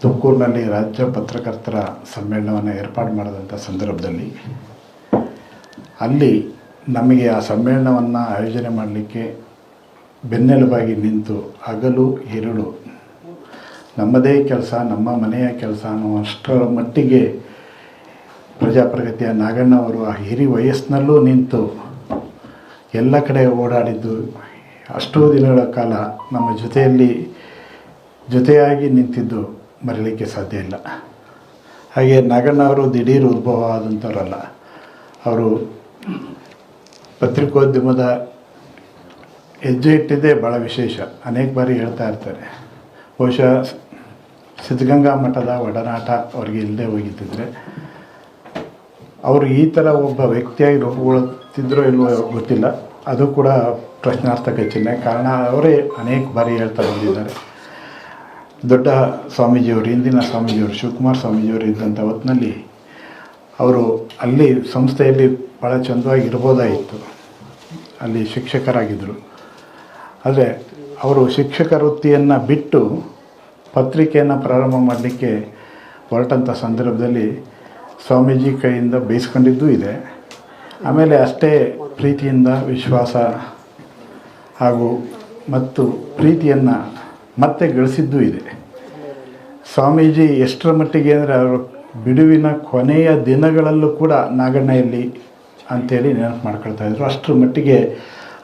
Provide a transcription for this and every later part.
ತುಮಕೂರಿನಲ್ಲಿ ರಾಜ್ಯ ಪತ್ರಕರ್ತರ ಸಮ್ಮೇಳನವನ್ನು ಏರ್ಪಾಡು ಮಾಡಿದಂಥ ಸಂದರ್ಭದಲ್ಲಿ ಅಲ್ಲಿ ನಮಗೆ ಆ ಸಮ್ಮೇಳನವನ್ನು ಆಯೋಜನೆ ಮಾಡಲಿಕ್ಕೆ ಬೆನ್ನೆಲುಬಾಗಿ ನಿಂತು ಹಗಲು, ಇರುಳು, ನಮ್ಮದೇ ಕೆಲಸ, ನಮ್ಮ ಮನೆಯ ಕೆಲಸ ಅನ್ನುವಷ್ಟರ ಮಟ್ಟಿಗೆ ಪ್ರಜಾಪ್ರಗತಿಯ ನಾಗಣ್ಣ ಅವರು ಆ ಹಿರಿ ವಯಸ್ಸಿನಲ್ಲೂ ನಿಂತು ಎಲ್ಲ ಕಡೆ ಓಡಾಡಿದ್ದು ಅಷ್ಟೋ ದಿನಗಳ ಕಾಲ ನಮ್ಮ ಜೊತೆಯಲ್ಲಿ ಜೊತೆಯಾಗಿ ನಿಂತಿದ್ದು ಮರೀಲಿಕ್ಕೆ ಸಾಧ್ಯ ಇಲ್ಲ. ಹಾಗೆ ನಾಗಣ್ಣವರು ದಿಢೀರ್ ಉದ್ಭವ ಆದಂಥವರಲ್ಲ ಅವರು ಪತ್ರಿಕೋದ್ಯಮದ ಹೆಜ್ಜೆ ಇಟ್ಟಿದ್ದೇ ಭಾಳ ವಿಶೇಷ. ಅನೇಕ ಬಾರಿ ಹೇಳ್ತಾ ಇರ್ತಾರೆ. ಬಹುಶಃ ಸಿದ್ಧಗಂಗಾ ಮಠದ ಒಡನಾಟ ಅವ್ರಿಗೆ ಇಲ್ಲದೆ ಹೋಗಿದ್ದಿದ್ರೆ ಅವರು ಈ ಥರ ಒಬ್ಬ ವ್ಯಕ್ತಿಯಾಗಿ ರೂಪುಗೊಳ್ಳುತ್ತಿದ್ದರೋ ಇಲ್ವೋ ಗೊತ್ತಿಲ್ಲ. ಅದು ಕೂಡ ಪ್ರಶ್ನಾರ್ಥಕ ಚಿಹ್ನೆ. ಕಾರಣ ಅವರೇ ಅನೇಕ ಬಾರಿ ಹೇಳ್ತಾ ಬಂದಿದ್ದಾರೆ. ದೊಡ್ಡ ಸ್ವಾಮೀಜಿಯವರು, ಹಿಂದಿನ ಸ್ವಾಮೀಜಿಯವರು, ಶಿವಕುಮಾರ್ ಸ್ವಾಮೀಜಿಯವರು ಇದ್ದಂಥ ಹೊತ್ತಿನಲ್ಲಿ ಅವರು ಅಲ್ಲಿ ಸಂಸ್ಥೆಯಲ್ಲಿ ಭಾಳ ಚಂದವಾಗಿ ಇರ್ಬೋದಾಗಿತ್ತು ಅಲ್ಲಿ ಶಿಕ್ಷಕರಾಗಿದ್ದರು. ಆದರೆ ಅವರು ಶಿಕ್ಷಕ ವೃತ್ತಿಯನ್ನು ಬಿಟ್ಟು ಪತ್ರಿಕೆಯನ್ನು ಪ್ರಾರಂಭ ಮಾಡಲಿಕ್ಕೆ ಹೊರಟಂಥ ಸಂದರ್ಭದಲ್ಲಿ ಸ್ವಾಮೀಜಿ ಕೈಯಿಂದ ಬೇಯಿಸ್ಕೊಂಡಿದ್ದೂ ಇದೆ. ಆಮೇಲೆ ಅಷ್ಟೇ ಪ್ರೀತಿಯಿಂದ, ವಿಶ್ವಾಸ ಹಾಗೂ ಮತ್ತು ಪ್ರೀತಿಯನ್ನು ಮತ್ತೆ ಗಳಿಸಿದ್ದೂ ಇದೆ. ಸ್ವಾಮೀಜಿ ಎಷ್ಟರ ಮಟ್ಟಿಗೆ ಅಂದರೆ ಅವರು ಬಿಡುವಿನ ಕೊನೆಯ ದಿನಗಳಲ್ಲೂ ಕೂಡ ನಾಗಣ್ಣಯಲ್ಲಿ ಅಂಥೇಳಿ ನೆನಪು ಮಾಡ್ಕೊಳ್ತಾ ಇದ್ರು. ಅಷ್ಟರ ಮಟ್ಟಿಗೆ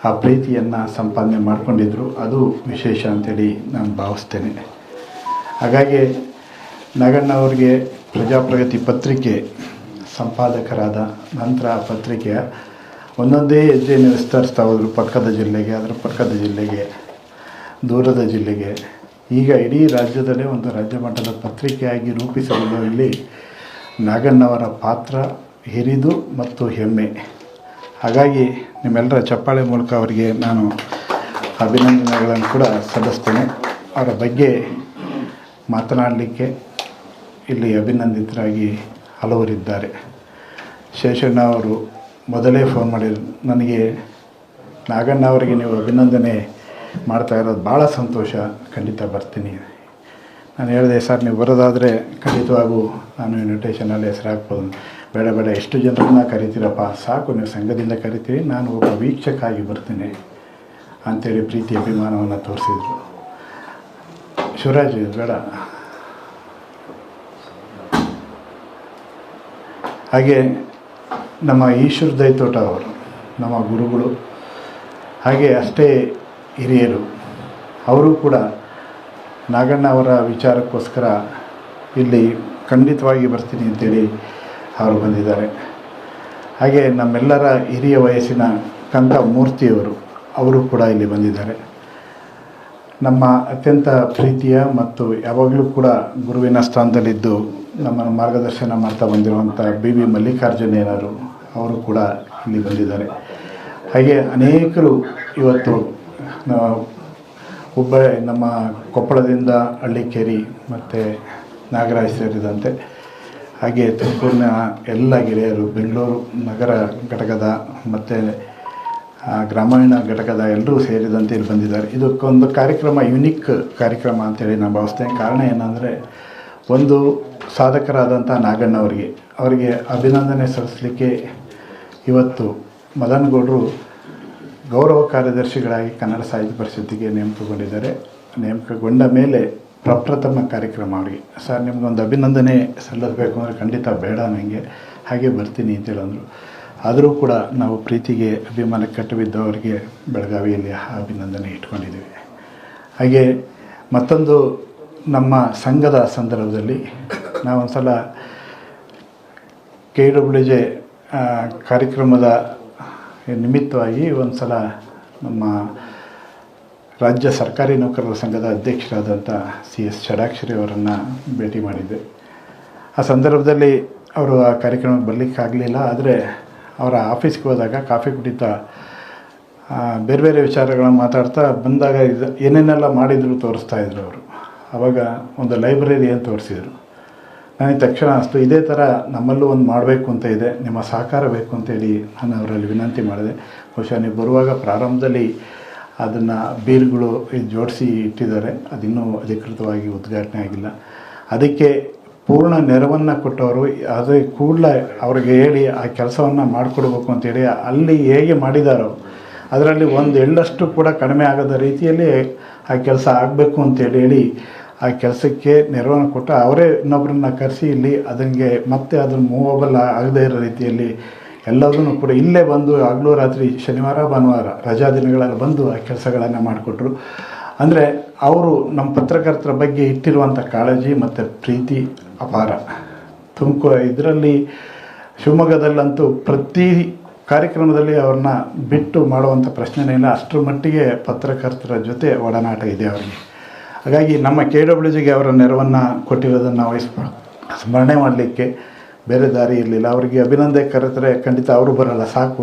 ಆ ಪ್ರೀತಿಯನ್ನು ಸಂಪಾದನೆ ಮಾಡ್ಕೊಂಡಿದ್ರು. ಅದು ವಿಶೇಷ ಅಂತೇಳಿ ನಾನು ಭಾವಿಸ್ತೇನೆ. ಹಾಗಾಗಿ ನಾಗಣ್ಣ ಅವರಿಗೆ ಪ್ರಜಾಪ್ರಗತಿ ಪತ್ರಿಕೆ ಸಂಪಾದಕರಾದ ನಂತರ ಆ ಪತ್ರಿಕೆಯ ಒಂದೊಂದೇ ಹೆಜ್ಜೆಯನ್ನು ವಿಸ್ತರಿಸ್ತಾ ಹೋದರು. ಪಕ್ಕದ ಜಿಲ್ಲೆಗೆ, ಅದರ ಪಕ್ಕದ ಜಿಲ್ಲೆಗೆ, ದೂರದ ಜಿಲ್ಲೆಗೆ. ಈಗ ಇಡೀ ರಾಜ್ಯದಲ್ಲೇ ಒಂದು ರಾಜ್ಯ ಮಟ್ಟದ ಪತ್ರಿಕೆಯಾಗಿ ರೂಪಿಸುವುದರಲ್ಲಿ ನಾಗಣ್ಣವರ ಪಾತ್ರ ಹಿರಿದು ಮತ್ತು ಹೆಮ್ಮೆ. ಹಾಗಾಗಿ ನಿಮ್ಮೆಲ್ಲರ ಚಪ್ಪಾಳೆ ಮೂಲಕ ಅವರಿಗೆ ನಾನು ಅಭಿನಂದನೆಗಳನ್ನು ಕೂಡ ಸಲ್ಲಿಸ್ತೇನೆ. ಅವರ ಬಗ್ಗೆ ಮಾತನಾಡಲಿಕ್ಕೆ ಇಲ್ಲಿ ಅಭಿನಂದಿತರಾಗಿ ಹಲವರಿದ್ದಾರೆ. ಶೇಷಣ್ಣ ಅವರು ಮೊದಲೇ ಫೋನ್ ಮಾಡಿದ್ರು, ನನಗೆ ನಾಗಣ್ಣ ಅವರಿಗೆ ನೀವು ಅಭಿನಂದನೆ ಮಾಡ್ತಾ ಇರೋದು ಭಾಳ ಸಂತೋಷ. ಖಂಡಿತ ಬರ್ತೀನಿ. ನಾನು ಹೇಳಿದೆ, ಸರ್, ನೀವು ಬರೋದಾದರೆ ಖಂಡಿತವಾಗೂ ನಾನು ಇನ್ವಿಟೇಷನಲ್ಲಿ ಹೆಸರು ಹಾಕ್ಬೋದು ಬೇಡ ಬೇಡ, ಎಷ್ಟು ಜನರನ್ನ ಕರಿತೀರಪ್ಪ? ಸಾಕು, ನೀವು ಸಂಘದಿಂದ ಕರಿತೀರಿ, ನಾನು ಒಬ್ಬ ವೀಕ್ಷಕ ಆಗಿ ಬರ್ತೀನಿ. ಅಂಥೇಳಿ ಪ್ರೀತಿ ಅಭಿಮಾನವನ್ನು ತೋರಿಸಿದ್ರು. ಶಿವರಾಜ್, ಬೇಡ. ಹಾಗೆ ನಮ್ಮ ಈಶ್ವರ ದೈತೋಟ ಅವರು, ನಮ್ಮ ಗುರುಗಳು, ಹಾಗೆ ಅಷ್ಟೇ ಹಿರಿಯರು, ಅವರು ಕೂಡ ನಾಗಣ್ಣ ಅವರ ವಿಚಾರಕ್ಕೋಸ್ಕರ ಇಲ್ಲಿ ಖಂಡಿತವಾಗಿ ಬರ್ತೀನಿ ಅಂತೇಳಿ ಅವರು ಬಂದಿದ್ದಾರೆ. ಹಾಗೆ ನಮ್ಮೆಲ್ಲರ ಹಿರಿಯ ವಯಸ್ಸಿನ ಕಂಕ ಮೂರ್ತಿಯವರು ಅವರು ಕೂಡ ಇಲ್ಲಿ ಬಂದಿದ್ದಾರೆ. ನಮ್ಮ ಅತ್ಯಂತ ಪ್ರೀತಿಯ ಮತ್ತು ಯಾವಾಗಲೂ ಕೂಡ ಗುರುವಿನ ಸ್ಥಾನದಲ್ಲಿದ್ದು ನಮ್ಮನ್ನು ಮಾರ್ಗದರ್ಶನ ಮಾಡ್ತಾ ಬಂದಿರುವಂಥ ಬಿ ವಿ ಮಲ್ಲಿಕಾರ್ಜುನೇನರು ಅವರು ಕೂಡ ಇಲ್ಲಿ ಬಂದಿದ್ದಾರೆ. ಹಾಗೆ ಅನೇಕರು ಇವತ್ತು ಒಬ್ಬ ನಮ್ಮ ಕೊಪ್ಪಳದಿಂದ ಹಳ್ಳಿಕೇರಿ ಮತ್ತು ನಾಗರಾಜ್ ಸೇರಿದಂತೆ. ಹಾಗೆ ತುಮಕೂರಿನ ಎಲ್ಲ ಗೆಳೆಯರು, ಬೆಂಗಳೂರು ನಗರ ಘಟಕದ ಮತ್ತು ಗ್ರಾಮೀಣ ಘಟಕದ ಎಲ್ಲರೂ ಸೇರಿದಂತೆ ಇಲ್ಲಿ ಬಂದಿದ್ದಾರೆ. ಇದಕ್ಕೊಂದು ಕಾರ್ಯಕ್ರಮ ಯುನಿಕ್ ಕಾರ್ಯಕ್ರಮ ಅಂತೇಳಿ ನಾನು ಭಾವಿಸ್ತೇನೆ. ಕಾರಣ ಏನಂದರೆ, ಒಂದು ಸಾಧಕರಾದಂಥ ನಾಗಣ್ಣವರಿಗೆ ಅವರಿಗೆ ಅಭಿನಂದನೆ ಸಲ್ಲಿಸಲಿಕ್ಕೆ ಇವತ್ತು ಮದನ್ ಗೌಡರು ಗೌರವ ಕಾರ್ಯದರ್ಶಿಗಳಾಗಿ ಕನ್ನಡ ಸಾಹಿತ್ಯ ಪರಿಷತ್ತಿಗೆ ನೇಮಕಗೊಂಡಿದ್ದಾರೆ. ನೇಮಕಗೊಂಡ ಮೇಲೆ ಪ್ರಪ್ರಥಮ ಕಾರ್ಯಕ್ರಮ ಅವರಿಗೆ ಸರ್ ನಿಮಗೊಂದು ಅಭಿನಂದನೆ ಸಲ್ಲಿಸಬೇಕು ಅಂದರೆ ಖಂಡಿತ ಬೇಡ ನನಗೆ ಹಾಗೆ ಬರ್ತೀನಿ ಅಂತ ಹೇಳಂದ್ರು. ಆದರೂ ಕೂಡ ನಾವು ಪ್ರೀತಿಗೆ ಅಭಿಮಾನ ಕಟ್ಟಬಿದ್ದವರಿಗೆ ಬೆಳಗಾವಿಯಲ್ಲಿ ಅಭಿನಂದನೆ ಇಟ್ಕೊಂಡಿದ್ದೀವಿ. ಹಾಗೆ ಮತ್ತೊಂದು ನಮ್ಮ ಸಂಘದ ಸಂದರ್ಭದಲ್ಲಿ ನಾವೊಂದು ಸಲ ಕೆ ಡಬ್ಲ್ಯೂ ಜೆ ಕಾರ್ಯಕ್ರಮದ ನಿಮಿತ್ತವಾಗಿ ಒಂದು ಸಲ ನಮ್ಮ ರಾಜ್ಯ ಸರ್ಕಾರಿ ನೌಕರರ ಸಂಘದ ಅಧ್ಯಕ್ಷರಾದಂಥ ಸಿ ಎಸ್ ಷಡಾಕ್ಷರಿ ಅವರನ್ನು ಭೇಟಿ ಮಾಡಿದ್ದೆ. ಆ ಸಂದರ್ಭದಲ್ಲಿ ಅವರು ಆ ಕಾರ್ಯಕ್ರಮಕ್ಕೆ ಬರಲಿಕ್ಕಾಗಲಿಲ್ಲ ಆದರೆ ಅವರ ಆಫೀಸ್ಗೆ ಹೋದಾಗ ಕಾಫಿ ಕುಡಿತಾ ಬೇರೆ ಬೇರೆ ವಿಚಾರಗಳನ್ನ ಮಾತಾಡ್ತಾ ಬಂದಾಗ ಇದು ಏನೇನೆಲ್ಲ ಮಾಡಿದ್ರು ತೋರಿಸ್ತಾ ಇದ್ರು ಅವರು. ಆವಾಗ ಒಂದು ಲೈಬ್ರರಿ ಅಂತ ತೋರಿಸಿದ್ರು. ನನಗೆ ತಕ್ಷಣ ಅನಿಸ್ತು ಇದೇ ಥರ ನಮ್ಮಲ್ಲೂ ಒಂದು ಮಾಡಬೇಕು ಅಂತ ಇದೆ. ನಿಮ್ಮ ಸಹಕಾರ ಬೇಕು ಅಂತೇಳಿ ನಾನು ಅವರಲ್ಲಿ ವಿನಂತಿ ಮಾಡಿದೆ. ಬಹುಶಃ ನೀವು ಬರುವಾಗ ಪ್ರಾರಂಭದಲ್ಲಿ ಅದನ್ನು ಬೀರ್ಗಳು ಜೋಡಿಸಿ ಇಟ್ಟಿದ್ದಾರೆ. ಅದಿನ್ನೂ ಅಧಿಕೃತವಾಗಿ ಉದ್ಘಾಟನೆ ಆಗಿಲ್ಲ. ಅದಕ್ಕೆ ಪೂರ್ಣ ನೆರವನ್ನು ಕೊಟ್ಟವರು, ಅದೇ ಕೂಡಲೇ ಅವ್ರಿಗೆ ಹೇಳಿ ಆ ಕೆಲಸವನ್ನು ಮಾಡಿಕೊಡ್ಬೇಕು ಅಂತೇಳಿ ಅಲ್ಲಿ ಹೇಗೆ ಮಾಡಿದಾರೋ, ಅದರಲ್ಲಿ ಒಂದು ಎಳ್ಳಷ್ಟು ಕೂಡ ಕಡಿಮೆ ಆಗದ ರೀತಿಯಲ್ಲಿ ಆ ಕೆಲಸ ಆಗಬೇಕು ಅಂತೇಳಿ ಹೇಳಿ ಆ ಕೆಲಸಕ್ಕೆ ನೆರವನ್ನು ಕೊಟ್ಟು ಅವರೇ ಇನ್ನೊಬ್ಬರನ್ನ ಕರೆಸಿ ಇಲ್ಲಿ ಅದಕ್ಕೆ ಮತ್ತೆ ಅದನ್ನು ಮೂವಬಲ್ ಆಗದೇ ಇರೋ ರೀತಿಯಲ್ಲಿ ಎಲ್ಲದನ್ನು ಕೂಡ ಇಲ್ಲೇ ಬಂದು ಆಗಲೂ ರಾತ್ರಿ ಶನಿವಾರ, ಭಾನುವಾರ ರಜಾ ದಿನಗಳಲ್ಲಿ ಬಂದು ಆ ಕೆಲಸಗಳನ್ನು ಮಾಡಿಕೊಟ್ರು. ಅಂದರೆ ಅವರು ನಮ್ಮ ಪತ್ರಕರ್ತರ ಬಗ್ಗೆ ಇಟ್ಟಿರುವಂಥ ಕಾಳಜಿ ಮತ್ತು ಪ್ರೀತಿ ಅಪಾರ. ತುಮಕೂರು ಇದರಲ್ಲಿ ಶಿವಮೊಗ್ಗದಲ್ಲಂತೂ ಪ್ರತಿ ಕಾರ್ಯಕ್ರಮದಲ್ಲಿ ಅವ್ರನ್ನ ಬಿಟ್ಟು ಮಾಡುವಂಥ ಪ್ರಶ್ನೆನೇ ಇಲ್ಲ. ಅಷ್ಟರ ಮಟ್ಟಿಗೆ ಪತ್ರಕರ್ತರ ಜೊತೆ ಒಡನಾಟ ಇದೆ ಅವರಿಗೆ. ಹಾಗಾಗಿ ನಮ್ಮ ಕೆ ಡಬ್ಲ್ಯೂ ಜಿಗೆ ಅವರ ನೆರವನ್ನು ಕೊಟ್ಟಿರೋದನ್ನು ವಹಿಸ್ಬ ಸ್ಮರಣೆ ಮಾಡಲಿಕ್ಕೆ ಬೇರೆ ದಾರಿ ಇರಲಿಲ್ಲ. ಅವರಿಗೆ ಅಭಿನಂದನೆ ಕರೆತರೆ ಖಂಡಿತ ಅವರು ಬರಲ್ಲ. ಸಾಕು,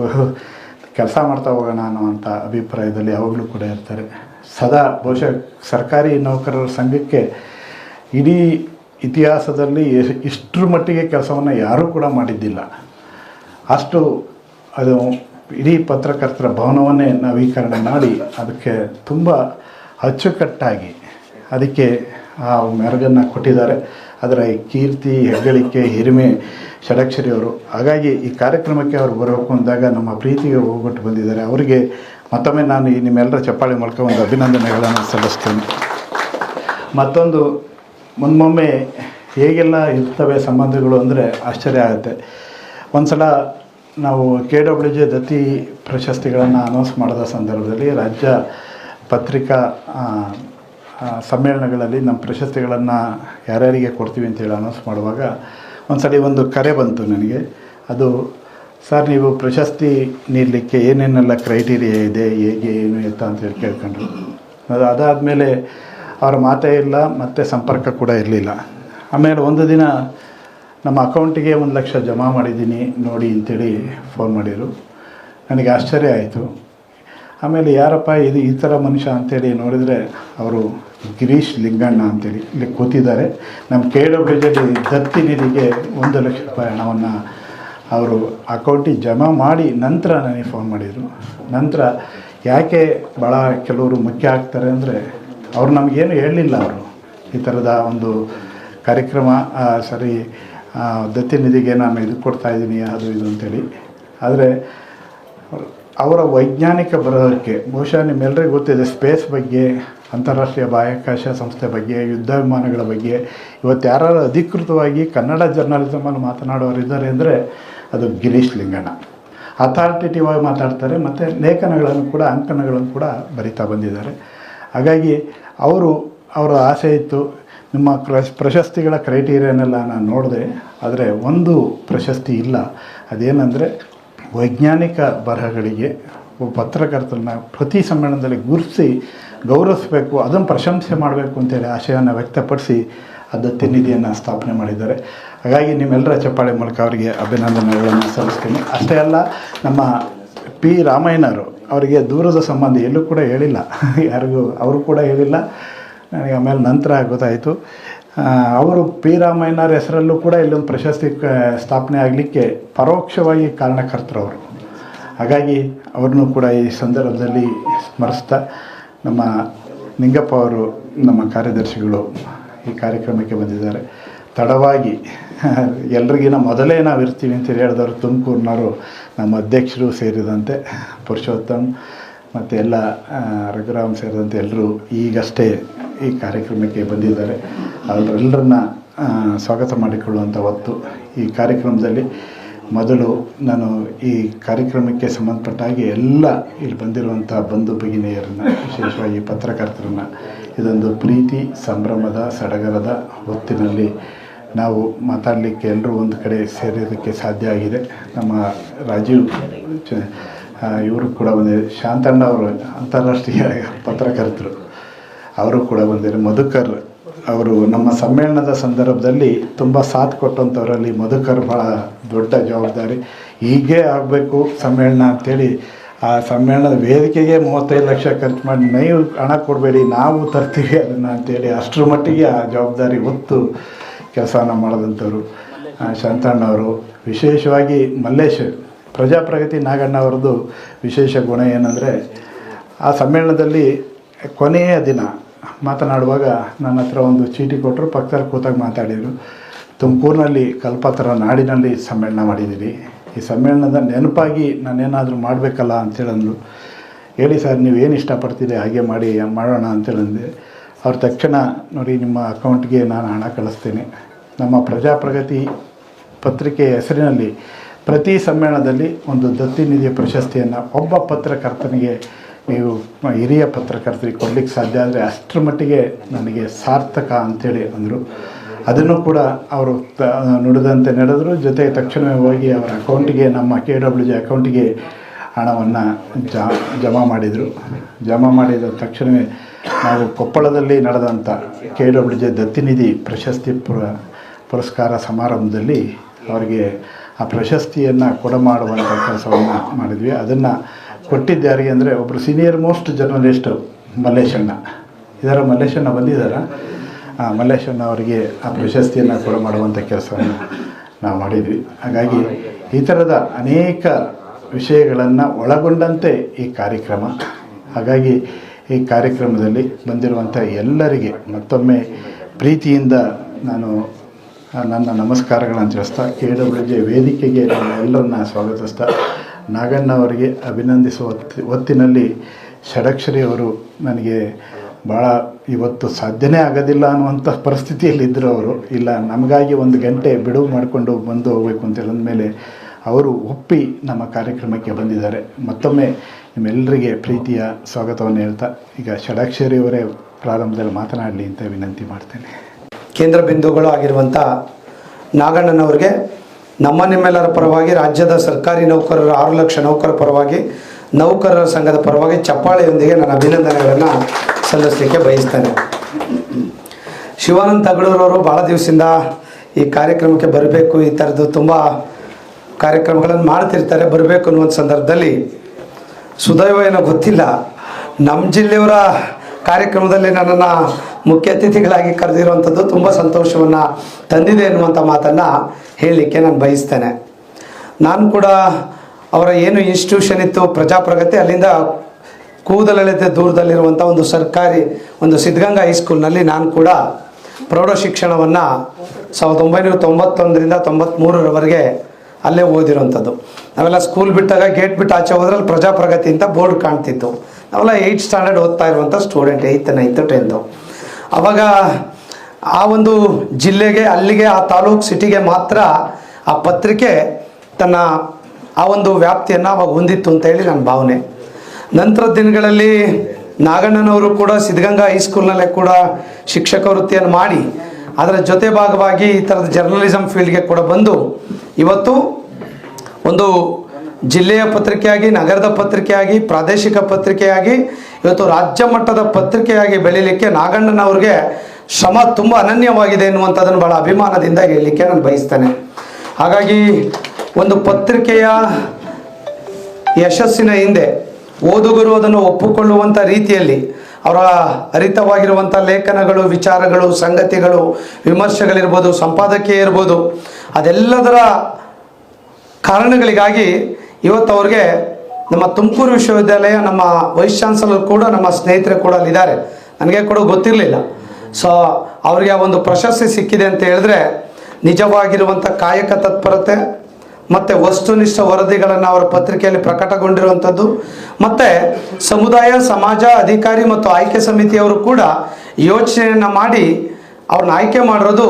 ಕೆಲಸ ಮಾಡ್ತಾ ಹೋಗೋಣ ಅನ್ನುವಂಥ ಅಭಿಪ್ರಾಯದಲ್ಲಿ ಯಾವಾಗಲೂ ಕೂಡ ಇರ್ತಾರೆ. ಸದಾ ಬಹುಶಃ ಸರ್ಕಾರಿ ನೌಕರರ ಸಂಘಕ್ಕೆ ಇಡೀ ಇತಿಹಾಸದಲ್ಲಿ ಇಷ್ಟರ ಮಟ್ಟಿಗೆ ಕೆಲಸವನ್ನು ಯಾರೂ ಕೂಡ ಮಾಡಿದ್ದಿಲ್ಲ. ಅಷ್ಟು ಅದು ಇಡೀ ಪತ್ರಕರ್ತರ ಭವನವನ್ನೇ ನವೀಕರಣ ಮಾಡಿ ಅದಕ್ಕೆ ತುಂಬ ಅಚ್ಚುಕಟ್ಟಾಗಿ ಅದಕ್ಕೆ ಆ ಮೆರಗನ್ನು ಕೊಟ್ಟಿದ್ದಾರೆ. ಅದರ ಕೀರ್ತಿ, ಹೆಗ್ಗಳಿಕೆ, ಹಿರಿಮೆ, ಷಡಕ್ಷರಿ ಅವರು. ಹಾಗಾಗಿ ಈ ಕಾರ್ಯಕ್ರಮಕ್ಕೆ ಅವರು ಬರಬೇಕು ಅಂದಾಗ ನಮ್ಮ ಪ್ರೀತಿಗೆ ಹೋಗ್ಬಿಟ್ಟು ಬಂದಿದ್ದಾರೆ. ಅವರಿಗೆ ಮತ್ತೊಮ್ಮೆ ನಾನು ಈ ನಿಮ್ಮೆಲ್ಲರ ಚಪ್ಪಾಳೆ ಮೂಲಕ ಒಂದು ಅಭಿನಂದನೆಗಳನ್ನು ಸಲ್ಲಿಸ್ತೇನೆ. ಮತ್ತೊಂದು ಮುಂದೊಮ್ಮೆ ಹೇಗೆಲ್ಲ ಇರ್ತವೆ ಸಂಬಂಧಗಳು ಅಂದರೆ ಆಶ್ಚರ್ಯ ಆಗುತ್ತೆ. ಒಂದು ಸಲ ನಾವು ಕೆ ಡಬ್ಲ್ಯೂ ಜೆ ದತ್ತಿ ಪ್ರಶಸ್ತಿಗಳನ್ನು ಅನೌನ್ಸ್ ಮಾಡಿದ ಸಂದರ್ಭದಲ್ಲಿ ರಾಜ್ಯ ಪತ್ರಿಕಾ ಸಮ್ಮೇಳನಗಳಲ್ಲಿ ನಮ್ಮ ಪ್ರಶಸ್ತಿಗಳನ್ನು ಯಾರ್ಯಾರಿಗೆ ಕೊಡ್ತೀವಿ ಅಂತೇಳಿ ಅನೌನ್ಸ್ ಮಾಡುವಾಗ ಒಂದು ಸಲ ಒಂದು ಕರೆ ಬಂತು ನನಗೆ. ಅದು, ಸರ್, ನೀವು ಪ್ರಶಸ್ತಿ ನೀಡಲಿಕ್ಕೆ ಏನೇನೆಲ್ಲ ಕ್ರೈಟೀರಿಯಾ ಇದೆ, ಹೇಗೆ, ಏನು ಅಂತ ಅಂತೇಳಿ ಕೇಳ್ಕೊಂಡ್ರು. ಅದು ಅದಾದಮೇಲೆ ಅವರ ಮಾತೇ ಇಲ್ಲ, ಮತ್ತು ಸಂಪರ್ಕ ಕೂಡ ಇರಲಿಲ್ಲ. ಆಮೇಲೆ ಒಂದು ದಿನ ನಮ್ಮ ಅಕೌಂಟಿಗೆ ಒಂದು ಲಕ್ಷ ಜಮಾ ಮಾಡಿದ್ದೀನಿ, ನೋಡಿ ಅಂತೇಳಿ ಫೋನ್ ಮಾಡಿದರು. ನನಗೆ ಆಶ್ಚರ್ಯ ಆಯಿತು. ಆಮೇಲೆ ಯಾರಪ್ಪ ಇದು ಈ ಥರ ಮನುಷ್ಯ ಅಂತೇಳಿ ನೋಡಿದರೆ ಅವರು ಗಿರೀಶ್ ಲಿಂಗಣ್ಣ ಅಂತೇಳಿ ಇಲ್ಲಿ ಕೂತಿದ್ದಾರೆ. ನಮ್ಮ ಕೆ ಡಬ್ಲ್ಯೂ ದತ್ತಿ ನಿಧಿಗೆ ಒಂದು ಲಕ್ಷ ರೂಪಾಯಿ ಹಣವನ್ನು ಅವರು ಅಕೌಂಟಿಗೆ ಜಮಾ ಮಾಡಿ ನಂತರ ನನಗೆ ಫೋನ್ ಮಾಡಿದರು. ನಂತರ ಯಾಕೆ ಭಾಳ ಕೆಲವರು ಮುಖ್ಯ ಆಗ್ತಾರೆ ಅಂದರೆ ಅವರು ನಮಗೇನು ಹೇಳಲಿಲ್ಲ ಅವರು. ಈ ಥರದ ಒಂದು ಕಾರ್ಯಕ್ರಮ ಸರಿ ದತ್ತಿ ನಿಧಿಗೆ ನಾನು ಇದು ಕೊಡ್ತಾ ಇದ್ದೀನಿ, ಅದು ಇದು ಅಂತೇಳಿ. ಆದರೆ ಅವರ ವೈಜ್ಞಾನಿಕ ಬರಹಕ್ಕೆ, ಬಹುಶಃ ನಿಮ್ಮೆಲ್ಲರಿಗೂ ಗೊತ್ತಿದೆ ಸ್ಪೇಸ್ ಬಗ್ಗೆ, ಅಂತಾರಾಷ್ಟ್ರೀಯ ಬಾಹ್ಯಾಕಾಶ ಸಂಸ್ಥೆ ಬಗ್ಗೆ ಯುದ್ಧ ವಿಮಾನಗಳ ಬಗ್ಗೆ. ಇವತ್ತು ಯಾರು ಅಧಿಕೃತವಾಗಿ ಕನ್ನಡ ಜರ್ನಲಿಸಮಲ್ಲಿ ಮಾತನಾಡೋರು ಇದ್ದಾರೆ ಅಂದರೆ ಅದು ಗಿರೀಶ್ ಲಿಂಗಣ್ಣ. ಅಥಾರಿಟೇಟಿವ್ ಆಗಿ ಮಾತಾಡ್ತಾರೆ, ಮತ್ತು ಲೇಖನಗಳನ್ನು ಕೂಡ, ಅಂಕಣಗಳನ್ನು ಕೂಡ ಬರಿತಾ ಬಂದಿದ್ದಾರೆ. ಹಾಗಾಗಿ ಅವರು ಅವರ ಆಸೆ ಇತ್ತು, ನಿಮ್ಮ ಪ್ರಶಸ್ತಿಗಳ ಕ್ರೈಟೀರಿಯನ್ನೆಲ್ಲ ನಾನು ನೋಡಿದೆ, ಆದರೆ ಒಂದು ಪ್ರಶಸ್ತಿ ಇಲ್ಲ. ಅದೇನೆಂದರೆ ವೈಜ್ಞಾನಿಕ ಬರಹಗಳಿಗೆ ಪತ್ರಕರ್ತರನ್ನ ಪ್ರತಿ ಸಮ್ಮೇಳನದಲ್ಲಿ ಗುರುತಿಸಿ ಗೌರವಿಸಬೇಕು, ಅದನ್ನು ಪ್ರಶಂಸೆ ಮಾಡಬೇಕು ಅಂತೇಳಿ ಆಶಯವನ್ನು ವ್ಯಕ್ತಪಡಿಸಿ ಅದ ನಿಧಿಯನ್ನು ಸ್ಥಾಪನೆ ಮಾಡಿದ್ದಾರೆ. ಹಾಗಾಗಿ ನಿಮ್ಮೆಲ್ಲರ ಚಪ್ಪಾಳೆ ಮೂಲಕ ಅವರಿಗೆ ಅಭಿನಂದನೆಗಳನ್ನು ಸಲ್ಲಿಸ್ತೀನಿ. ಅಷ್ಟೇ ಅಲ್ಲ, ನಮ್ಮ ಪಿ ರಾಮಯ್ಯನವರು ಅವರಿಗೆ ದೂರದ ಸಂಬಂಧ ಎಲ್ಲೂ ಕೂಡ ಹೇಳಿಲ್ಲ. ಯಾರಿಗೂ, ಅವರು ಕೂಡ ಹೇಳಿಲ್ಲ. ನನಗೆ ಆಮೇಲೆ ನಂತರ ಗೊತ್ತಾಯಿತು. ಅವರು ಪಿ ರಾಮಯ್ಯನವ್ರ ಹೆಸರಲ್ಲೂ ಕೂಡ ಇಲ್ಲೊಂದು ಪ್ರಶಸ್ತಿ ಸ್ಥಾಪನೆ ಆಗಲಿಕ್ಕೆ ಪರೋಕ್ಷವಾಗಿ ಕಾರಣಕರ್ತರು ಅವರು. ಹಾಗಾಗಿ ಅವ್ರನ್ನೂ ಕೂಡ ಈ ಸಂದರ್ಭದಲ್ಲಿ ಸ್ಮರಿಸ್ತಾ ನಮ್ಮ ನಿಂಗಪ್ಪ ಅವರು ನಮ್ಮ ಕಾರ್ಯದರ್ಶಿಗಳು ಈ ಕಾರ್ಯಕ್ರಮಕ್ಕೆ ಬಂದಿದ್ದಾರೆ. ತಡವಾಗಿ ಎಲ್ರಿಗಿನ ಮೊದಲೇ ನಾವು ಇರ್ತೀವಿ ಅಂತ ಹೇಳಿದವರು ತುಮಕೂರಿನವರು, ನಮ್ಮ ಅಧ್ಯಕ್ಷರು ಸೇರಿದಂತೆ ಪುರುಷೋತ್ತಮ್ ಮತ್ತು ಎಲ್ಲ ರಘುರಾಮ್ ಸೇರಿದಂತೆ ಎಲ್ಲರೂ ಈಗಷ್ಟೇ ಈ ಕಾರ್ಯಕ್ರಮಕ್ಕೆ ಬಂದಿದ್ದಾರೆ. ಅವರೆಲ್ಲರನ್ನ ಸ್ವಾಗತ ಮಾಡಿಕೊಳ್ಳುವಂಥ ಹೊತ್ತು ಈ ಕಾರ್ಯಕ್ರಮದಲ್ಲಿ ಮೊದಲು ನಾನು ಈ ಕಾರ್ಯಕ್ರಮಕ್ಕೆ ಸಂಬಂಧಪಟ್ಟ ಹಾಗೆ ಎಲ್ಲ ಇಲ್ಲಿ ಬಂದಿರುವಂಥ ಬಂಧು ಭಗಿನಿಯರನ್ನು, ವಿಶೇಷವಾಗಿ ಪತ್ರಕರ್ತರನ್ನು, ಇದೊಂದು ಪ್ರೀತಿ, ಸಂಭ್ರಮದ, ಸಡಗರದ ಹೊತ್ತಿನಲ್ಲಿ ನಾವು ಮಾತಾಡಲಿಕ್ಕೆ ಎಲ್ಲರೂ ಒಂದು ಕಡೆ ಸೇರೋದಕ್ಕೆ ಸಾಧ್ಯ ಆಗಿದೆ. ನಮ್ಮ ರಾಜೀವ್ ಇವರು ಕೂಡ ಒಂದು ಶಾಂತಣ್ಣ ಅವರು ಅಂತಾರಾಷ್ಟ್ರೀಯ ಪತ್ರಕರ್ತರು. ಅವರು ಕೂಡ ಬಂದಿದ್ದಾರೆ. ಮಧುಕರ್ ಅವರು ನಮ್ಮ ಸಮ್ಮೇಳನದ ಸಂದರ್ಭದಲ್ಲಿ ತುಂಬ ಸಾಥ್ ಕೊಟ್ಟಂಥವರಲ್ಲಿ ಮಧುಕರ್ ಭಾಳ ದೊಡ್ಡ ಜವಾಬ್ದಾರಿ. ಹೀಗೆ ಆಗಬೇಕು ಸಮ್ಮೇಳನ ಅಂತೇಳಿ ಆ ಸಮ್ಮೇಳನದ ವೇದಿಕೆಗೆ ಮೂವತ್ತೈದು ಲಕ್ಷ ಖರ್ಚು ಮಾಡಿ ನೀವು ಹಣ ಕೊಡಬೇಡಿ, ನಾವು ತರ್ತೀವಿ ಅದನ್ನು ಅಂತೇಳಿ ಅಷ್ಟರ ಮಟ್ಟಿಗೆ ಆ ಜವಾಬ್ದಾರಿ ಹೊತ್ತು ಕೆಲಸನ ಮಾಡಿದಂಥವ್ರು. ಶಾಂತಣ್ಣವರು ವಿಶೇಷವಾಗಿ ಮಲ್ಲೇಶ್, ಪ್ರಜಾಪ್ರಗತಿ ನಾಗಣ್ಣ ಅವರದ್ದು ವಿಶೇಷ ಗುಣ ಏನಂದರೆ ಆ ಸಮ್ಮೇಳನದಲ್ಲಿ ಕೊನೆಯ ದಿನ ಮಾತನಾಡುವಾಗ ನನ್ನ ಹತ್ರ ಒಂದು ಚೀಟಿ ಕೊಟ್ಟರು, ಪಕ್ಕದಲ್ಲಿ ಕೂತಾಗ ಮಾತಾಡಿದರು. ತುಮಕೂರಿನಲ್ಲಿ ಕಲ್ಪತರ ನಾಡಿನಲ್ಲಿ ಸಮ್ಮೇಳನ ಮಾಡಿದ್ದೀರಿ ಈ ಸಮ್ಮೇಳನದ ನೆನಪಾಗಿ ನಾನೇನಾದರೂ ಮಾಡಬೇಕಲ್ಲ ಅಂತೇಳಂದ್ರು ಹೇಳಿ ಸರ್ ನೀವೇನು ಇಷ್ಟಪಡ್ತೀರಿ ಹಾಗೆ ಮಾಡಿ, ಮಾಡೋಣ ಅಂತೇಳಂದೆ. ಅವ್ರ ತಕ್ಷಣ ನೋಡಿ, ನಿಮ್ಮ ಅಕೌಂಟ್ಗೆ ನಾನು ಹಣ ಕಳಿಸ್ತೇನೆ. ನಮ್ಮ ಪ್ರಜಾಪ್ರಗತಿ ಪತ್ರಿಕೆಯ ಹೆಸರಿನಲ್ಲಿ ಪ್ರತಿ ಸಮ್ಮೇಳನದಲ್ಲಿ ಒಂದು ದತ್ತಿನಿಧಿಯ ಪ್ರಶಸ್ತಿಯನ್ನು ಒಬ್ಬ ಪತ್ರಕರ್ತನಿಗೆ ನೀವು ಹಿರಿಯ ಪತ್ರಕರ್ತರಿಗೆ ಕೊಡ್ಲಿಕ್ಕೆ ಸಾಧ್ಯ ಆದರೆ ಅಷ್ಟರ ಮಟ್ಟಿಗೆ ನನಗೆ ಸಾರ್ಥಕ ಅಂಥೇಳಿ ಅಂದರು. ಅದನ್ನು ಕೂಡ ಅವರು ತ, ನುಡಿದಂತೆ ನಡೆದರು. ಜೊತೆಗೆ ತಕ್ಷಣವೇ ಹೋಗಿ ಅವರ ಅಕೌಂಟಿಗೆ, ನಮ್ಮ ಕೆ ಡಬ್ಲ್ಯೂ ಜಿ ಅಕೌಂಟಿಗೆ ಹಣವನ್ನು ಜಾ, ಜಮಾ ಮಾಡಿದರು. ಜಮಾ ಮಾಡಿದ ತಕ್ಷಣವೇ ನಾವು ಕೊಪ್ಪಳದಲ್ಲಿ ನಡೆದಂಥ ಕೆ ಡಬ್ಲ್ಯೂ ಜೆ ದತ್ತಿನಿಧಿ ಪ್ರಶಸ್ತಿ ಪುರ, ಪುರಸ್ಕಾರ ಸಮಾರಂಭದಲ್ಲಿ ಅವರಿಗೆ ಆ ಪ್ರಶಸ್ತಿಯನ್ನು ಕೊಡಮಾಡುವಂಥ ಕೆಲಸವನ್ನು ಮಾಡಿದ್ವಿ. ಅದನ್ನು ಕೊಟ್ಟಿದ್ದು ಯಾರಿಗೆ ಅಂದರೆ ಒಬ್ಬರು ಸೀನಿಯರ್ ಮೋಸ್ಟ್ ಜರ್ನಲಿಸ್ಟು ಮಲ್ಲೇಶಣ್ಣ. ಇದರ ಮಲ್ಲೇಶಣ್ಣ ಬಂದಿದ್ದಾರೆ ಮಲ್ಲೇಶಣ್ಣ ಅವರಿಗೆ ಆ ಪ್ರಶಸ್ತಿಯನ್ನು ಕೊಡಮಾಡುವಂಥ ಕೆಲಸವನ್ನು ನಾವು ಮಾಡಿದ್ವಿ. ಹಾಗಾಗಿ ಈ ಥರದ ಅನೇಕ ವಿಷಯಗಳನ್ನು ಒಳಗೊಂಡಂತೆ ಈ ಕಾರ್ಯಕ್ರಮ. ಹಾಗಾಗಿ ಈ ಕಾರ್ಯಕ್ರಮದಲ್ಲಿ ಬಂದಿರುವಂಥ ಎಲ್ಲರಿಗೆ ಮತ್ತೊಮ್ಮೆ ಪ್ರೀತಿಯಿಂದ ನಾನು ನನ್ನ ನಮಸ್ಕಾರಗಳನ್ನು ತಿಳಿಸ್ತಾ, ಕೆ ವೇದಿಕೆಗೆ ನಾನು ಎಲ್ಲರನ್ನ ಸ್ವಾಗತಿಸ್ತಾ ನಾಗಣ್ಣ ಅವರಿಗೆ ಅಭಿನಂದಿಸುವ ಹೊತ್ತಿನಲ್ಲಿ ಷಡಕ್ಷರಿ ಅವರು ನನಗೆ ಭಾಳ ಇವತ್ತು ಸಾಧ್ಯನೇ ಆಗೋದಿಲ್ಲ ಅನ್ನುವಂಥ ಪರಿಸ್ಥಿತಿಯಲ್ಲಿದ್ದರು ಅವರು. ಇಲ್ಲ, ನಮಗಾಗಿ ಒಂದು ಗಂಟೆ ಬಿಡುವು ಮಾಡಿಕೊಂಡು ಬಂದು ಹೋಗಬೇಕು ಅಂತ ಮೇಲೆ ಅವರು ಒಪ್ಪಿ ನಮ್ಮ ಕಾರ್ಯಕ್ರಮಕ್ಕೆ ಬಂದಿದ್ದಾರೆ. ಮತ್ತೊಮ್ಮೆ ನಿಮ್ಮೆಲ್ಲರಿಗೆ ಪ್ರೀತಿಯ ಸ್ವಾಗತವನ್ನು ಹೇಳ್ತಾ, ಈಗ ಷಡಾಕ್ಷರಿಯವರೇ ಪ್ರಾರಂಭದಲ್ಲಿ ಮಾತನಾಡಲಿ ಅಂತ ವಿನಂತಿ ಮಾಡ್ತೇನೆ. ಕೇಂದ್ರ ಬಿಂದುಗಳು ಆಗಿರುವಂಥ ನಾಗಣ್ಣನವ್ರಿಗೆ ನಮ್ಮ ನಿಮ್ಮೆಲ್ಲರ ಪರವಾಗಿ ರಾಜ್ಯದ ಸರ್ಕಾರಿ ನೌಕರರ ಆರು ಲಕ್ಷ ನೌಕರರ ಪರವಾಗಿ, ನೌಕರರ ಸಂಘದ ಪರವಾಗಿ ಚಪ್ಪಾಳೆಯೊಂದಿಗೆ ನಾನು ಅಭಿನಂದನೆಗಳನ್ನು ಸಲ್ಲಿಸಲಿಕ್ಕೆ ಬಯಸ್ತೇನೆ. ಶಿವಾನಂದ ತಗಡೂರವರು ಭಾಳ ದಿವಸದಿಂದ ಈ ಕಾರ್ಯಕ್ರಮಕ್ಕೆ ಬರಬೇಕು, ಈ ಥರದ್ದು ತುಂಬ ಕಾರ್ಯಕ್ರಮಗಳನ್ನು ಮಾಡ್ತಿರ್ತಾರೆ, ಬರಬೇಕು ಅನ್ನುವಂಥ ಸಂದರ್ಭದಲ್ಲಿ, ಸುದೈವ ಏನೋ ಗೊತ್ತಿಲ್ಲ, ನಮ್ಮ ಜಿಲ್ಲೆಯವರ ಕಾರ್ಯಕ್ರಮದಲ್ಲಿ ನನ್ನನ್ನು ಮುಖ್ಯ ಅತಿಥಿಗಳಾಗಿ ಕರೆದಿರುವಂಥದ್ದು ತುಂಬ ಸಂತೋಷವನ್ನು ತಂದಿದೆ ಎನ್ನುವಂಥ ಮಾತನ್ನು ಹೇಳಲಿಕ್ಕೆ ನಾನು ಬಯಸ್ತೇನೆ. ನಾನು ಕೂಡ ಅವರ ಏನು ಇನ್ಸ್ಟಿಟ್ಯೂಷನ್ ಇತ್ತು ಪ್ರಜಾಪ್ರಗತಿ, ಅಲ್ಲಿಂದ ಕೂದಲೆಳೆದ ದೂರದಲ್ಲಿರುವಂಥ ಒಂದು ಸರ್ಕಾರಿ ಒಂದು ಸಿದ್ಧಗಂಗಾ ಹೈಸ್ಕೂಲ್ನಲ್ಲಿ ನಾನು ಕೂಡ ಪ್ರೌಢ ಶಿಕ್ಷಣವನ್ನು ಸಾವಿರದ ಒಂಬೈನೂರ ತೊಂಬತ್ತೊಂದರಿಂದ ತೊಂಬತ್ತ್ಮೂರರವರೆಗೆ ಅಲ್ಲೇ ಓದಿರೋವಂಥದ್ದು. ನಾವೆಲ್ಲ ಸ್ಕೂಲ್ ಬಿಟ್ಟಾಗ ಗೇಟ್ ಬಿಟ್ಟು ಆಚೆ ಹೋದ್ರಲ್ಲಿ ಪ್ರಜಾಪ್ರಗತಿ ಅಂತ ಬೋರ್ಡ್ ಕಾಣ್ತಿತ್ತು. ನಾವೆಲ್ಲ ಏಯ್ಟ್ ಸ್ಟ್ಯಾಂಡರ್ಡ್ ಓದ್ತಾ ಇರುವಂಥ ಸ್ಟೂಡೆಂಟ್ ಏಯ್ತ್ ನೈನ್ತು ಟೆಂತು ಅವಾಗ ಆ ಒಂದು ಜಿಲ್ಲೆಗೆ, ಅಲ್ಲಿಗೆ, ಆ ತಾಲೂಕು ಸಿಟಿಗೆ ಮಾತ್ರ ಆ ಪತ್ರಿಕೆ ತನ್ನ ಆ ಒಂದು ವ್ಯಾಪ್ತಿಯನ್ನು ಅವಾಗ ಹೊಂದಿತ್ತು ಅಂತ ಹೇಳಿ ನನ್ನ ಭಾವನೆ. ನಂತರ ದಿನಗಳಲ್ಲಿ ನಾಗಣ್ಣನವರು ಕೂಡ ಸಿದ್ಧಗಂಗಾ ಹೈಸ್ಕೂಲ್ನಲ್ಲೇ ಕೂಡ ಶಿಕ್ಷಕ ವೃತ್ತಿಯನ್ನು ಮಾಡಿ, ಅದರ ಜೊತೆ ಭಾಗವಾಗಿ ಈ ಥರದ ಜರ್ನಲಿಸಮ್ ಫೀಲ್ಡ್ಗೆ ಕೂಡ ಬಂದು ಇವತ್ತು ಒಂದು ಜಿಲ್ಲೆಯ ಪತ್ರಿಕೆಯಾಗಿ, ನಗರದ ಪತ್ರಿಕೆಯಾಗಿ, ಪ್ರಾದೇಶಿಕ ಪತ್ರಿಕೆಯಾಗಿ, ಇವತ್ತು ರಾಜ್ಯ ಮಟ್ಟದ ಪತ್ರಿಕೆಯಾಗಿ ಬೆಳೀಲಿಕ್ಕೆ ನಾಗಣ್ಣನವ್ರಿಗೆ ಶ್ರಮ ತುಂಬ ಅನನ್ಯವಾಗಿದೆ ಎನ್ನುವಂಥದ್ದನ್ನು ಭಾಳ ಅಭಿಮಾನದಿಂದ ಹೇಳಲಿಕ್ಕೆ ನಾನು ಬಯಸ್ತೇನೆ. ಹಾಗಾಗಿ ಒಂದು ಪತ್ರಿಕೆಯ ಯಶಸ್ಸಿನ ಹಿಂದೆ ಓದುಗರು ಅದನ್ನು ಒಪ್ಪಿಕೊಳ್ಳುವಂಥ ರೀತಿಯಲ್ಲಿ ಅವರ ಹರಿತವಾಗಿರುವಂಥ ಲೇಖನಗಳು, ವಿಚಾರಗಳು, ಸಂಗತಿಗಳು, ವಿಮರ್ಶೆಗಳಿರ್ಬೋದು, ಸಂಪಾದಕೀಯ ಇರ್ಬೋದು, ಅದೆಲ್ಲದರ ಕಾರಣಗಳಿಗಾಗಿ ಇವತ್ತು ಅವ್ರಿಗೆ ನಮ್ಮ ತುಮಕೂರು ವಿಶ್ವವಿದ್ಯಾಲಯ, ನಮ್ಮ ವೈಸ್ ಚಾನ್ಸಲರ್ ಕೂಡ, ನಮ್ಮ ಸ್ನೇಹಿತರೆ ಕೂಡ ಅಲ್ಲಿದ್ದಾರೆ ನನಗೆ ಕೂಡ ಗೊತ್ತಿರಲಿಲ್ಲ. ಸೊ ಅವರಿಗೆ ಒಂದು ಪ್ರಶಸ್ತಿ ಸಿಕ್ಕಿದೆ ಅಂತ ಹೇಳಿದ್ರೆ ನಿಜವಾಗಿರುವಂಥ ಕಾಯಕ ತತ್ಪರತೆ ಮತ್ತು ವಸ್ತುನಿಷ್ಠ ವರದಿಗಳನ್ನು ಅವರ ಪತ್ರಿಕೆಯಲ್ಲಿ ಪ್ರಕಟಗೊಂಡಿರುವಂಥದ್ದು ಮತ್ತು ಸಮುದಾಯ, ಸಮಾಜ, ಅಧಿಕಾರಿ ಮತ್ತು ಆಯ್ಕೆ ಸಮಿತಿಯವರು ಕೂಡ ಯೋಚನೆಯನ್ನು ಮಾಡಿ ಅವ್ರನ್ನ ಆಯ್ಕೆ ಮಾಡಿರೋದು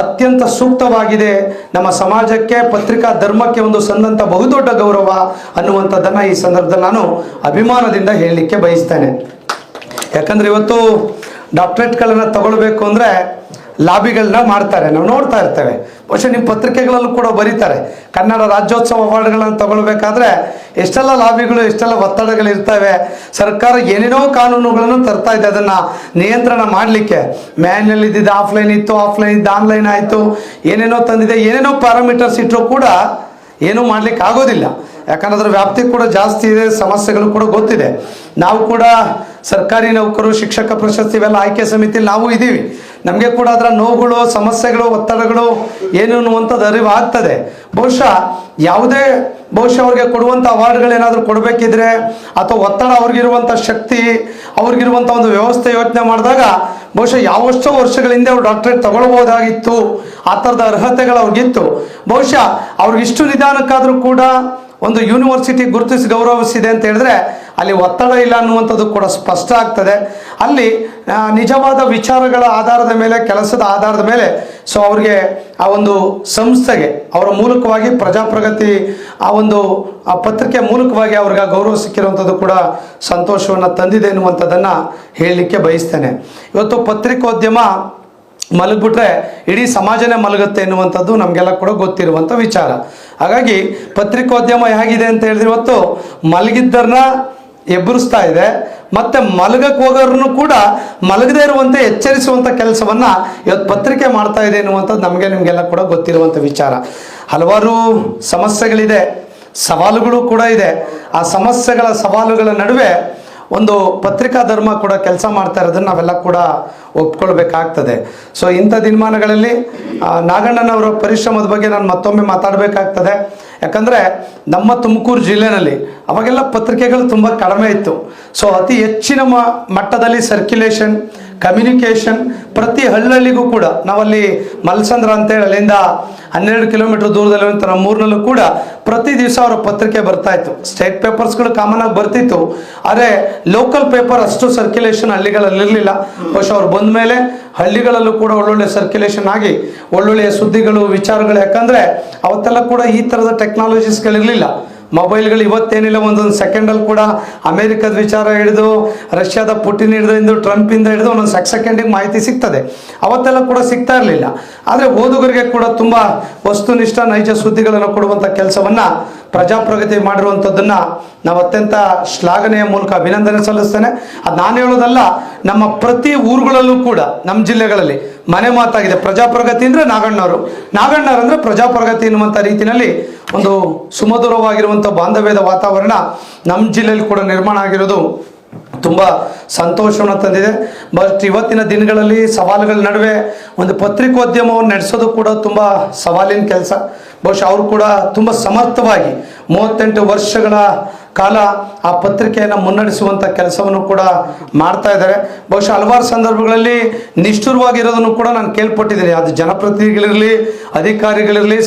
ಅತ್ಯಂತ ಸೂಕ್ತವಾಗಿದೆ. ನಮ್ಮ ಸಮಾಜಕ್ಕೆ, ಪತ್ರಿಕಾ ಧರ್ಮಕ್ಕೆ ಒಂದು ಸಂದಂಥ ಬಹುದೊಡ್ಡ ಗೌರವ ಅನ್ನುವಂಥದ್ದನ್ನು ಈ ಸಂದರ್ಭದಲ್ಲಿ ನಾನು ಅಭಿಮಾನದಿಂದ ಹೇಳಲಿಕ್ಕೆ ಬಯಸ್ತೇನೆ. ಯಾಕಂದ್ರೆ ಇವತ್ತು ಡಾಕ್ಟ್ರೇಟ್ಗಳನ್ನು ತಗೊಳ್ಬೇಕು ಅಂದರೆ ಲಾಬಿಗಳನ್ನ ಮಾಡ್ತಾರೆ. ನಾವು ನೋಡ್ತಾ ಇರ್ತೇವೆ. ಬಹುಶಃ ನಿಮ್ಮ ಪತ್ರಿಕೆಗಳಲ್ಲೂ ಕೂಡ ಬರೀತಾರೆ. ಕನ್ನಡ ರಾಜ್ಯೋತ್ಸವ ಅವಾರ್ಡ್ಗಳನ್ನು ತಗೊಳ್ಬೇಕಾದ್ರೆ ಎಷ್ಟೆಲ್ಲ ಲಾಬಿಗಳು, ಎಷ್ಟೆಲ್ಲ ಒತ್ತಡಗಳು ಇರ್ತವೆ. ಸರ್ಕಾರ ಏನೇನೋ ಕಾನೂನುಗಳನ್ನು ತರ್ತಾ ಇದೆ. ಅದನ್ನು ನಿಯಂತ್ರಣ ಮಾಡಲಿಕ್ಕೆ. ಮ್ಯಾನ್ಯಲ್ ಇದ್ದಿದ್ದು ಆಫ್ಲೈನ್ ಇತ್ತು, ಆಫ್ಲೈನ್ ಇದ್ದು ಆನ್ಲೈನ್ ಆಯಿತು. ಏನೇನೋ ತಂದಿದೆ, ಏನೇನೋ ಪ್ಯಾರಾಮೀಟರ್ಸ್ ಇಟ್ಟರು ಕೂಡ ಏನೂ ಮಾಡ್ಲಿಕ್ಕೆ ಆಗೋದಿಲ್ಲ. ಯಾಕಂದ್ರೆ ಅದರ ವ್ಯಾಪ್ತಿ ಕೂಡ ಜಾಸ್ತಿ ಇದೆ, ಸಮಸ್ಯೆಗಳು ಕೂಡ ಗೊತ್ತಿದೆ. ನಾವು ಕೂಡ ಸರ್ಕಾರಿ ನೌಕರು, ಶಿಕ್ಷಕ ಪ್ರಶಸ್ತಿ ಇವೆಲ್ಲ ಆಯ್ಕೆ ಸಮಿತಿಲಿ ನಾವು ಇದ್ದೀವಿ. ನಮಗೆ ಕೂಡ ಅದರ ನೋವುಗಳು, ಸಮಸ್ಯೆಗಳು, ಒತ್ತಡಗಳು ಏನು ಅನ್ನುವಂಥದ್ದು ಅರಿವು ಆಗ್ತದೆ. ಬಹುಶಃ ಯಾವುದೇ ಬಹುಶಃ ಅವ್ರಿಗೆ ಕೊಡುವಂಥ ಅವಾರ್ಡ್ಗಳೇನಾದರೂ ಕೊಡಬೇಕಿದ್ರೆ ಅಥವಾ ಒತ್ತಡ ಅವ್ರಿಗಿರುವಂಥ ಶಕ್ತಿ, ಅವ್ರಿಗಿರುವಂಥ ಒಂದು ವ್ಯವಸ್ಥೆ ಯೋಚನೆ ಮಾಡಿದಾಗ ಬಹುಶಃ ಯಾವಷ್ಟೋ ವರ್ಷಗಳ ಹಿಂದೆ ಅವ್ರು ಡಾಕ್ಟ್ರೇಟ್ ತಗೊಳ್ಬೋದಾಗಿತ್ತು. ಆ ಥರದ ಅರ್ಹತೆಗಳು ಅವ್ರಿಗಿತ್ತು. ಬಹುಶಃ ಅವ್ರಿಗಿಷ್ಟು ನಿಧಾನಕ್ಕಾದರೂ ಕೂಡ ಒಂದು ಯೂನಿವರ್ಸಿಟಿ ಗುರುತಿಸಿ ಗೌರವಿಸಿದೆ ಅಂತ ಹೇಳಿದ್ರೆ ಅಲ್ಲಿ ಒತ್ತಡ ಇಲ್ಲ ಅನ್ನುವಂಥದ್ದು ಕೂಡ ಸ್ಪಷ್ಟ ಆಗ್ತದೆ. ಅಲ್ಲಿ ನಿಜವಾದ ವಿಚಾರಗಳ ಆಧಾರದ ಮೇಲೆ, ಕೆಲಸದ ಆಧಾರದ ಮೇಲೆ ಸೊ ಅವ್ರಿಗೆ ಆ ಒಂದು ಸಂಸ್ಥೆಗೆ, ಅವರ ಮೂಲಕವಾಗಿ ಪ್ರಜಾಪ್ರಗತಿ, ಆ ಒಂದು, ಆ ಪತ್ರಿಕೆ ಮೂಲಕವಾಗಿ ಅವ್ರಿಗೆ ಗೌರವ ಸಿಕ್ಕಿರುವಂಥದ್ದು ಕೂಡ ಸಂತೋಷವನ್ನು ತಂದಿದೆ ಎನ್ನುವಂಥದ್ದನ್ನು ಹೇಳಲಿಕ್ಕೆ ಬಯಸ್ತೇನೆ. ಇವತ್ತು ಪತ್ರಿಕೋದ್ಯಮ ಮಲಗ್ಬಿಟ್ರೆ ಇಡೀ ಸಮಾಜನೇ ಮಲಗುತ್ತೆ ಎನ್ನುವಂಥದ್ದು ನಮಗೆಲ್ಲ ಕೂಡ ಗೊತ್ತಿರುವಂಥ ವಿಚಾರ. ಹಾಗಾಗಿ ಪತ್ರಿಕೋದ್ಯಮ ಹೇಗಿದೆ ಅಂತ ಹೇಳಿದ್ರೆ ಇವತ್ತು ಮಲಗಿದ್ದರನ್ನ ಎಬ್ಬರಿಸ್ತಾ ಇದೆ, ಮತ್ತೆ ಮಲಗಕ್ಕೆ ಹೋಗೋರನ್ನು ಕೂಡ ಮಲಗದೇ ಇರುವಂತೆ ಎಚ್ಚರಿಸುವಂಥ ಕೆಲಸವನ್ನ ಇವತ್ತು ಪತ್ರಿಕೆ ಮಾಡ್ತಾ ಇದೆ ಎನ್ನುವಂಥದ್ದು ನಮಗೆ ನಿಮಗೆಲ್ಲ ಕೂಡ ಗೊತ್ತಿರುವಂಥ ವಿಚಾರ. ಹಲವಾರು ಸಮಸ್ಯೆಗಳಿದೆ, ಸವಾಲುಗಳು ಕೂಡ ಇದೆ. ಆ ಸಮಸ್ಯೆಗಳ ಸವಾಲುಗಳ ನಡುವೆ ಒಂದು ಪತ್ರಿಕಾ ಧರ್ಮ ಕೂಡ ಕೆಲಸ ಮಾಡ್ತಾ ಇರೋದನ್ನ ನಾವೆಲ್ಲ ಕೂಡ ಒಪ್ಕೊಳ್ಬೇಕಾಗ್ತದೆ. ಸೊ ಇಂಥ ದಿನಮಾನಗಳಲ್ಲಿ ನಾಗಣ್ಣನವರ ಪರಿಶ್ರಮದ ಬಗ್ಗೆ ನಾನು ಮತ್ತೊಮ್ಮೆ ಮಾತಾಡಬೇಕಾಗ್ತದೆ. ಯಾಕಂದರೆ ನಮ್ಮ ತುಮಕೂರು ಜಿಲ್ಲೆನಲ್ಲಿ ಅವಾಗೆಲ್ಲ ಪತ್ರಿಕೆಗಳು ತುಂಬ ಕಡಿಮೆ ಇತ್ತು. ಸೊ ಅತಿ ಹೆಚ್ಚಿನ ಮಟ್ಟದಲ್ಲಿ ಸರ್ಕ್ಯುಲೇಷನ್ ಕಮ್ಯುನಿಕೇಷನ್ ಪ್ರತಿ ಹಳ್ಳಿಗೂ ಕೂಡ, ನಾವಲ್ಲಿ ಮಲ್ಸಂದ್ರ ಅಂತೇಳಿ ಅಲ್ಲಿಂದ ಹನ್ನೆರಡು ಕಿಲೋಮೀಟರ್ ದೂರದಲ್ಲಿರುವಂಥ ನಮ್ಮೂರಿನಲ್ಲೂ ಕೂಡ ಪ್ರತಿ ದಿವಸ ಅವರ ಪತ್ರಿಕೆ ಬರ್ತಾ ಇತ್ತು. ಸ್ಟೇಟ್ ಪೇಪರ್ಸ್ಗಳು ಕಾಮನ್ ಆಗಿ ಬರ್ತಿತ್ತು. ಆದರೆ ಲೋಕಲ್ ಪೇಪರ್ ಅಷ್ಟು ಸರ್ಕ್ಯುಲೇಷನ್ ಹಳ್ಳಿಗಳಲ್ಲಿ ಇರಲಿಲ್ಲ. ಬಹುಶಃ ಅವ್ರು ಬಂದ ಮೇಲೆ ಹಳ್ಳಿಗಳಲ್ಲೂ ಕೂಡ ಒಳ್ಳೊಳ್ಳೆ ಸರ್ಕ್ಯುಲೇಷನ್ ಆಗಿ ಒಳ್ಳೊಳ್ಳೆಯ ಸುದ್ದಿಗಳು, ವಿಚಾರಗಳು, ಯಾಕಂದರೆ ಅವತ್ತೆಲ್ಲ ಕೂಡ ಈ ಥರದ ಟೆಕ್ನಾಲಜೀಸ್ಗಳಿರಲಿಲ್ಲ ಮೊಬೈಲ್ಗಳು ಇವತ್ತೇನಿಲ್ಲ, ಒಂದೊಂದು ಸೆಕೆಂಡಲ್ಲಿ ಕೂಡ ಅಮೇರಿಕದ ವಿಚಾರ ಹಿಡಿದು, ರಷ್ಯಾದ ಪುಟಿನ್ ಹಿಡಿದು, ಇಂದು ಟ್ರಂಪಿಂದ ಹಿಡಿದು ಒಂದೊಂದು ಸೆಕ್ ಸೆಕೆಂಡಿಗೆ ಮಾಹಿತಿ ಸಿಗ್ತದೆ. ಅವತ್ತೆಲ್ಲ ಕೂಡ ಸಿಗ್ತಾ ಇರಲಿಲ್ಲ. ಆದರೆ ಓದುಗರಿಗೆ ಕೂಡ ತುಂಬ ವಸ್ತುನಿಷ್ಠ ನೈಜ ಸುದ್ದಿಗಳನ್ನು ಕೊಡುವಂಥ ಕೆಲಸವನ್ನು ಪ್ರಜಾಪ್ರಗತಿ ಮಾಡಿರುವಂಥದ್ದನ್ನು ನಾವು ಅತ್ಯಂತ ಶ್ಲಾಘನೆಯ ಮೂಲಕ ಅಭಿನಂದನೆ ಸಲ್ಲಿಸ್ತೇನೆ. ಅದು ನಾನು ಹೇಳೋದಲ್ಲ, ನಮ್ಮ ಪ್ರತಿ ಊರುಗಳಲ್ಲೂ ಕೂಡ, ನಮ್ಮ ಜಿಲ್ಲೆಗಳಲ್ಲಿ ಮನೆ ಮಾತಾಗಿದೆ. ಪ್ರಜಾಪ್ರಗತಿ ಅಂದರೆ ನಾಗಣ್ಣವರು. ನಾಗಣ್ಣವ್ರು ಅಂದರೆ ಪ್ರಜಾಪ್ರಗತಿ ಎನ್ನುವಂಥ ರೀತಿಯಲ್ಲಿ ಒಂದು ಸುಮಧುರವಾಗಿರುವಂಥ ಬಾಂಧವ್ಯದ ವಾತಾವರಣ ನಮ್ಮ ಜಿಲ್ಲೆಯಲ್ಲಿ ಕೂಡ ನಿರ್ಮಾಣ ಆಗಿರೋದು ತುಂಬ ಸಂತೋಷವನ್ನು ತಂದಿದೆ. ಬಟ್ ಇವತ್ತಿನ ದಿನಗಳಲ್ಲಿ ಸವಾಲುಗಳ ನಡುವೆ ಒಂದು ಪತ್ರಿಕೋದ್ಯಮವನ್ನು ನಡೆಸೋದು ಕೂಡ ತುಂಬ ಸವಾಲಿನ ಕೆಲಸ. ಬಹುಶಃ ಅವರು ಕೂಡ ತುಂಬ ಸಮರ್ಥವಾಗಿ ಮೂವತ್ತೆಂಟು ವರ್ಷಗಳ ಕಾಲ ಆ ಪತ್ರಿಕೆಯನ್ನು ಮುನ್ನಡೆಸುವಂಥ ಕೆಲಸವನ್ನು ಕೂಡ ಮಾಡ್ತಾ ಇದ್ದಾರೆ. ಬಹುಶಃ ಹಲವಾರು ಸಂದರ್ಭಗಳಲ್ಲಿ ನಿಷ್ಠುರವಾಗಿರೋದನ್ನು ಕೂಡ ನಾನು ಕೇಳ್ಪಟ್ಟಿದ್ದೀನಿ. ಅದು ಜನಪ್ರತಿನಿಧಿಗಳಿರಲಿ, ಅಧಿಕಾರಿಗಳಿರಲಿ